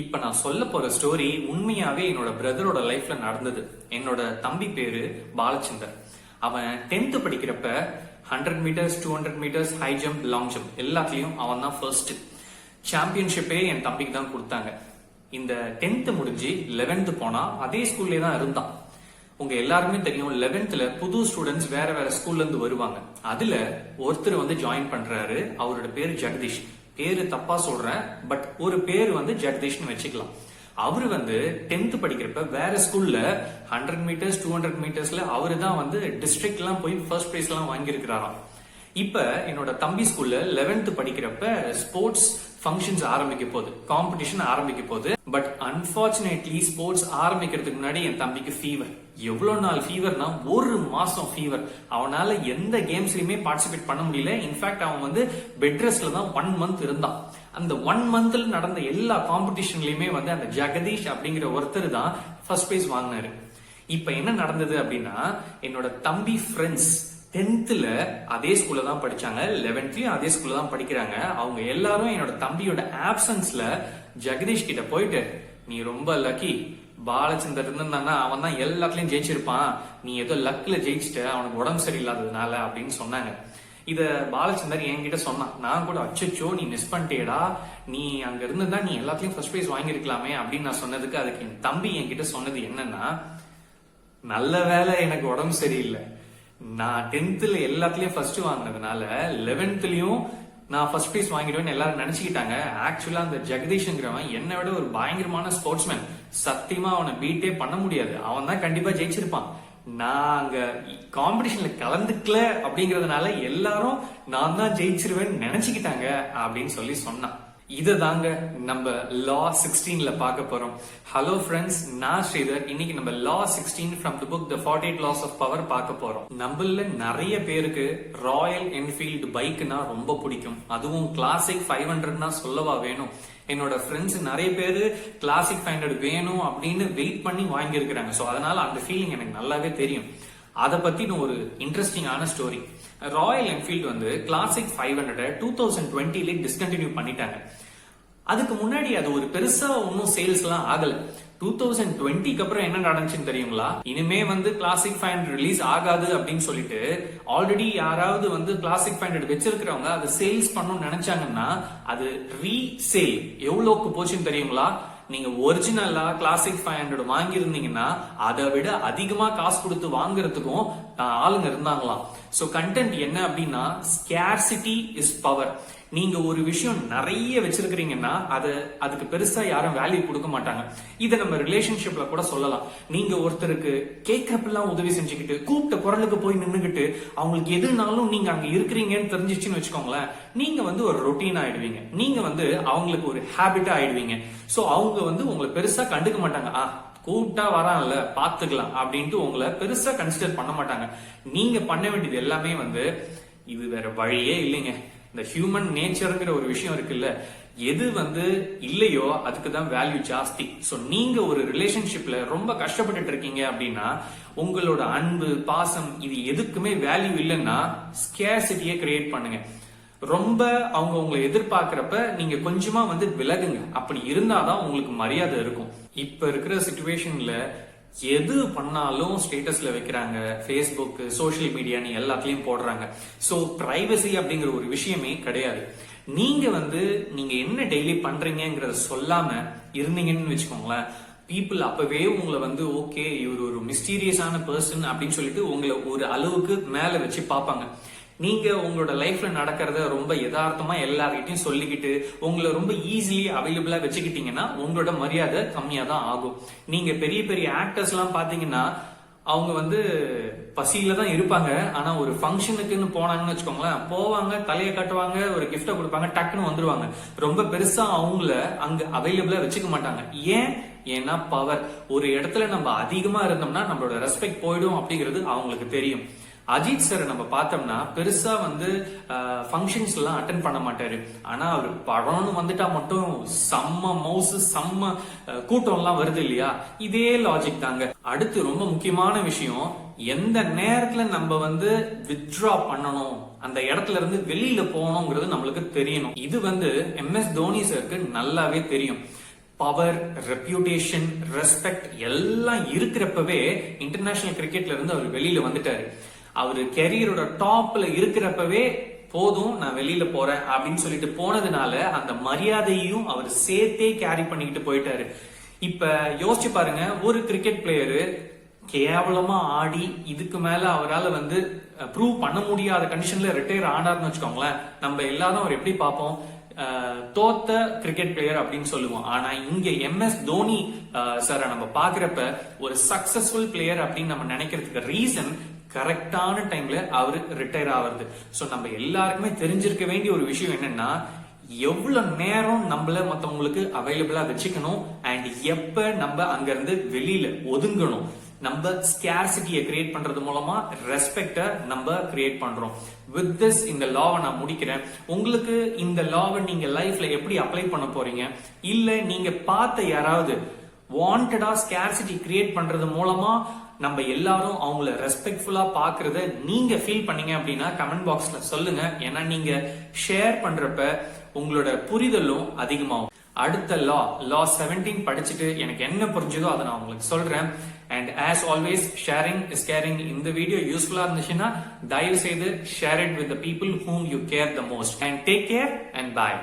இப்ப நான் சொல்ல போற ஸ்டோரி உண்மையாவே என்னோட பிரதரோட லைஃப்ல நடந்தது. என்னோட தம்பி பேரு பாலச்சந்தர். அவன் டென்த் படிக்கிறப்ப hundred meters two hundred meters high jump long jump எல்லாத்துலயும் அவன் தான் ஃபர்ஸ்ட் சாம்பியன்ஷிப்பே என் தம்பிக்கு தான் கொடுத்தாங்க. இந்த டென்த் முடிஞ்சு லெவன்த் போனா அதே ஸ்கூல்லே தான் இருந்தான். உங்க எல்லாருமே தெரியும் லெவன்த்ல புது ஸ்டூடெண்ட்ஸ் வேற வேற ஸ்கூல்ல இருந்து வருவாங்க. அதுல ஒருத்தர் வந்து ஜாயின் பண்றாரு அவரோட பேர் ஜெகதீஷ். பேரு தப்பா சொல்றேன் பட் ஒரு பேர் வந்து ஜெகதீஷ்னு வச்சுக்கலாம். அவர் வந்து டென்த் படிக்கிறப்ப வேற ஸ்கூல்ல ஹண்ட்ரட் மீட்டர்ஸ் டூ ஹண்ட்ரட் மீட்டர்ஸ்ல அவரு தான் வந்து டிஸ்ட்ரிக்ட் எல்லாம் போய் ஃபர்ஸ்ட் பிரைஸ் எல்லாம் வாங்கியிருக்கிறாராம். இப்ப என்னோட தம்பி ஸ்கூல்ல லெவன்த் படிக்கிறப்ப ஸ்போர்ட்ஸ் ஃபங்க்ஷன்ஸ் ஆரம்பிக்க போகுது. காம்படிஷன் ஆரம்பிக்க போகுது. பட் அன்பார்ச்சுனேட்லி ஸ்போர்ட்ஸ் ஆரம்பிக்கிறதுக்கு முன்னாடி என் தம்பிக்கு ஃபீவர் எவ்வளவு நாள் ஃபீவர்னா ஒரு மாசம் ஃபீவர் அவனால எந்த கேம்ஸ்லயுமே பார்ட்டிசிபேட் பண்ண முடியல. இன்ஃபேக்ட் அவன் வந்து பெட் ரெஸ்ட்ல தான் ஒன் மந்த் இருந்தான். அந்த ஒன் மந்த்ல நடந்த எல்லா காம்படிஷன்லயுமே வந்து அந்த ஜெகதீஷ் அப்படிங்கிற ஒருத்தர் தான் ஃபர்ஸ்ட் பிரைஸ் வாங்கினாரு. இப்ப என்ன நடந்தது அப்படின்னா என்னோட தம்பி ஃப்ரெண்ட்ஸ் டென்த்தில் அதே ஸ்கூலில் தான் படித்தாங்க லெவன்த்லேயும் அதே ஸ்கூலில் தான் படிக்கிறாங்க. அவங்க எல்லாரும் என்னோட தம்பியோட ஆப்சன்ஸில் ஜெகதீஷ் கிட்ட போயிட்டு நீ ரொம்ப லக்கி பாலச்சந்தர் இருந்தானா அவன் தான் எல்லாத்துலயும் ஜெயிச்சிருப்பான். நீ ஏதோ லக்கில் ஜெயிச்சிட்ட. அவனுக்கு உடம்பு சரியில்லாததுனால அப்படின்னு சொன்னாங்க. இத பாலச்சந்தர் என்கிட்ட சொன்னான். நான் கூட அச்சச்சோ நீ மிஸ் பண்ணிட்டேடா. நீ அங்க இருந்திருந்தா நீ எல்லாத்துலயும் ஃபர்ஸ்ட் ப்ரைஸ் வாங்கியிருக்கலாமே அப்படின்னு நான் சொன்னதுக்கு அதுக்கு என் தம்பி என்கிட்ட சொன்னது என்னன்னா நல்ல வேலை எனக்கு உடம்பு சரியில்லை. நான் டென்த்ல எல்லாத்துலயும் ஃபர்ஸ்ட் வாங்கினதுனால லெவன்த்லயும் நான் ஃபர்ஸ்ட் பிரைஸ் வாங்கிடுவேன்னு எல்லாரும் நினைச்சுக்கிட்டாங்க. ஆக்சுவலா அந்த ஜெகதீஷ்ங்கிறவன் என்னை விட ஒரு பயங்கரமான ஸ்போர்ட்ஸ்மேன் சத்தியமா அவனை பீட்டே பண்ண முடியாது. அவன் தான் கண்டிப்பா ஜெயிச்சிருப்பான். நான் அங்க காம்படிஷன்ல கலந்துக்கல அப்படிங்கறதுனால எல்லாரும் நான் தான் ஜெயிச்சிருவேன்னு நினைச்சுக்கிட்டாங்க அப்படின்னு சொல்லி சொன்னான். இதை தாங்க நம்ம லா சிக்ஸ்டீன்ல பார்க்க போறோம். ஹலோ ஃப்ரெண்ட்ஸ் நான் ஸ்ரீதர். இன்னைக்கு நம்ம law sixteen from the book the forty eight laws of power பார்க்க போறோம். நம்மள நிறைய பேருக்கு ராயல் என்ஃபீல்டு பைக்னா ரொம்ப பிடிக்கும். அதுவும் கிளாசிக் ஃபைவ் ஹண்ட்ரட்னா சொல்லவா வேணும். என்னோட ஃப்ரெண்ட்ஸ் நிறைய பேர் கிளாசிக் ஃபைவ் ஹண்ட்ரட் வேணும் அப்படின்னு வெயிட் பண்ணி வாங்கியிருக்கிறாங்க. ஸோ அதனால அந்த ஃபீலிங் எனக்கு நல்லாவே தெரியும். அதை பத்தின ஒரு இன்ட்ரெஸ்டிங்கான ஸ்டோரி ராயல் என்ஃபீல்டு வந்து classic five hundred two thousand டுவெண்ட்டிலே discontinue பண்ணிட்டாங்க. அதுக்கு முன்னாடி அது ஒரு பெருசா ஒன்னும் சேல்ஸ் எல்லாம் ஆகல. டூ தௌசண்ட் டுவெண்ட்டிக்கு அப்புறம் என்ன நடந்துச்சுன்னு தெரியுங்களா? இனிமே வந்து கிளாசிக் ஃபைவ் ஹண்ட்ரட் ரிலீஸ் ஆகாது அப்படின்னு சொல்லிட்டு ஆல்ரெடி யாராவது வந்து கிளாசிக் ஃபைவ் ஹண்ட்ரட் வச்சிருக்கிறவங்க அதை சேல்ஸ் பண்ணணும்னு நினைச்சாங்கன்னா அது ரீசேல் எவ்வளவுக்கு போச்சுன்னு தெரியுங்களா? நீங்க ஒரிஜினலா கிளாசிக் ஃபைவ் ஹண்ட்ரட் வாங்கியிருந்தீங்கன்னா அதை விட அதிகமா காசு கொடுத்து வாங்குறதுக்கும் ஆளுங்க இருந்தாங்களாம். சோ கண்டென்ட் என்ன அப்படின்னா ஸ்கேர்சிட்டி இஸ் பவர் நீங்க ஒரு விஷயம் நிறைய வச்சிருக்கிறீங்கன்னா அது அதுக்கு பெருசா யாரும் வேல்யூ கொடுக்க மாட்டாங்க. இதை நம்ம ரிலேஷன்ஷிப்ல கூட சொல்லலாம். நீங்க ஒருத்தருக்கு கேட்கறப்பெல்லாம் உதவி செஞ்சுக்கிட்டு கூப்பிட்ட குரலுக்கு போய் நின்னுகிட்டு அவங்களுக்கு எதுனாலும் நீங்க அங்க இருக்கிறீங்கன்னு தெரிஞ்சிச்சுன்னு வச்சுக்கோங்களேன் நீங்க வந்து ஒரு ரொட்டீன் ஆயிடுவீங்க. நீங்க வந்து அவங்களுக்கு ஒரு ஹேபிட்டா ஆயிடுவீங்க. சோ அவங்க வந்து உங்களை பெருசா கண்டுக்க மாட்டாங்க. ஆ கூப்பிட்டா வரான்ல பாத்துக்கலாம் அப்படின்ட்டு உங்களை பெருசா கன்சிடர் பண்ண மாட்டாங்க. நீங்க பண்ண வேண்டியது எல்லாமே வந்து இது வேற வழியே இல்லைங்க. இந்த ஹியூமன் நேச்சருங்கிற ஒரு விஷயம் இருக்குல்ல எது வந்து இல்லையோ அதுக்கு தான் வேல்யூ ஜாஸ்தி. ஸோ நீங்க ஒரு ரிலேஷன்ஷிப்ல ரொம்ப கஷ்டப்பட்டுட்டு இருக்கீங்க அப்படின்னா உங்களோட அன்பு பாசம் இது எதுக்குமே வேல்யூ இல்லைன்னா ஸ்கேசிட்டியை கிரியேட் பண்ணுங்க. ரொம்ப அவங்க உங்களை எதிர்பார்க்கிறப்ப நீங்க கொஞ்சமா வந்து விலகுங்க. அப்படி இருந்தாதான் உங்களுக்கு மரியாதை இருக்கும். இப்ப இருக்கிற சுச்சுவேஷன்ல எது பண்ணாலும் ஸ்டேட்டஸ்ல வைக்கிறாங்க. ஃபேஸ்புக் சோஷியல் மீடியான்னு எல்லாத்துலயும் போடுறாங்க. ஸோ பிரைவசி அப்படிங்கிற ஒரு விஷயமே கிடையாது. நீங்க வந்து நீங்க என்ன டெய்லி பண்றீங்கிறத சொல்லாம இருந்தீங்கன்னு வச்சுக்கோங்களேன். பீப்புள் அப்பவே உங்களை வந்து ஓகே இவர் ஒரு மிஸ்டீரியஸான பர்சன் அப்படின்னு சொல்லிட்டு உங்களை ஒரு அளவுக்கு மேல வச்சு பார்ப்பாங்க. நீங்க உங்களோட லைஃப்ல நடக்கிறத ரொம்ப யதார்த்தமா எல்லார்கிட்டையும் சொல்லிக்கிட்டு உங்களை ரொம்ப ஈஸிலி அவைலபிளா வச்சுக்கிட்டீங்கன்னா உங்களோட மரியாதை கம்மியா தான் ஆகும். நீங்க பெரிய பெரிய ஆக்டர்ஸ் எல்லாம் பாத்தீங்கன்னா அவங்க வந்து பசியில தான் இருப்பாங்க. ஆனா ஒரு ஃபங்க்ஷனுக்குன்னு போனாங்கன்னு வச்சுக்கோங்களேன் போவாங்க தலையை கட்டுவாங்க ஒரு கிஃப்ட கொடுப்பாங்க டக்குன்னு வந்துருவாங்க. ரொம்ப பெருசா அவங்கள அங்க அவைலபிளா வச்சுக்க மாட்டாங்க. ஏன்? ஏன்னா பவர் ஒரு இடத்துல நம்ம அதிகமா இருந்தோம்னா நம்மளோட ரெஸ்பெக்ட் போயிடும் அப்படிங்கிறது அவங்களுக்கு தெரியும். அஜித் சார் நம்ம பார்த்தோம்னா பெருசா வந்து ஃபங்க்ஷன்ஸ் எல்லாம் அட்டன் பண்ண மாட்டாரு. ஆனா அவர் படம்னு வந்துட்டா மட்டும் செம்ம மவுஸ் செம்ம கூட்டம் எல்லாம் வருது இல்லையா? இதே லாஜிக் தாங்க. அடுத்து ரொம்ப முக்கியமான விஷயம் எந்த நேரத்துல நம்ம வந்து வித்ட்ரா பண்ணணும் அந்த இடத்துல இருந்து வெளியில போகணுங்கிறது நம்மளுக்கு தெரியணும். இது வந்து எம் எஸ் தோனி சருக்கு நல்லாவே தெரியும். பவர் ரெப்யூட்டேஷன் ரெஸ்பெக்ட் எல்லாம் இருக்கிறப்பவே இன்டர்நேஷனல் கிரிக்கெட்ல இருந்து அவர் வெளியில வந்துட்டாரு. அவரு கெரியரோட டாப்ல இருக்கிறப்பவே போதும் நான் வெளியில போறேன் அப்படின்னு சொல்லிட்டு போனதுனால அந்த மரியாதையும் அவர் சேர்த்தே கேரி பண்ணிக்கிட்டு போயிட்டாரு. இப்ப யோசிச்சு பாருங்க ஒரு கிரிக்கெட் பிளேயரு கேவலமா ஆடி இதுக்கு மேல அவரால் வந்து ப்ரூவ் பண்ண முடியாத கண்டிஷன்ல ரிட்டையர் ஆனார்னு வச்சுக்கோங்களேன் நம்ம எல்லாரும் அவர் எப்படி பார்ப்போம்? தோத்த கிரிக்கெட் பிளேயர் அப்படின்னு சொல்லுவோம். ஆனா இங்க எம்எஸ் தோனி சார் நம்ம பாக்குறப்ப ஒரு சக்சஸ்ஃபுல் பிளேயர் அப்படின்னு நம்ம நினைக்கிறதுக்கு ரீசன் கரெக்டான டைம்ல அவர் ரிட்டையர் ஆகுறது ஸோ நம்ம எல்லாருக்குமே தெரிஞ்சிருக்க வேண்டிய ஒரு விஷயம் என்னன்னா எவ்வளவு நேரம் நம்மள மத்தவங்களுக்கு அவைலபிளா வச்சுக்கணும் அண்ட் எப்ப நம்ம அங்க இருந்து வெளியில ஒதுங்கணும். நம்ம ஸ்கேர்சிட்டியை கிரியேட் பண்றது மூலமா ரெஸ்பெக்ட நம்ம கிரியேட் பண்றோம். வித் திஸ் இந்த லாவை நான் முடிக்கிறேன். உங்களுக்கு இந்த லாவை நீங்க லைஃப்ல எப்படி அப்ளை பண்ண போறீங்க? இல்ல நீங்க பார்த்த யாராவது வாண்டடா ஸ்கேர்சிட்டி கிரியேட் பண்றது மூலமா நம்ம எல்லாரும் அவங்கள ரெஸ்பெக்ட்ஃபுல்லா பாக்குறத நீங்க ஃபீல் பண்ணீங்க அப்படின்னா கமெண்ட் பாக்ஸ்ல சொல்லுங்க. ஏன்னா நீங்க ஷேர் பண்றப்ப உங்களோட புரிதலும் அதிகமாகும். அடுத்த லா லா 17 படிச்சுட்டு எனக்கு என்ன புரிஞ்சதோ அதை நான் உங்களுக்கு சொல்றேன். And as always sharing is caring இந்த வீடியோ யூஸ்ஃபுல்லா இருந்துச்சுன்னா தயவு செய்து share it with people whom you care the most and take care and bye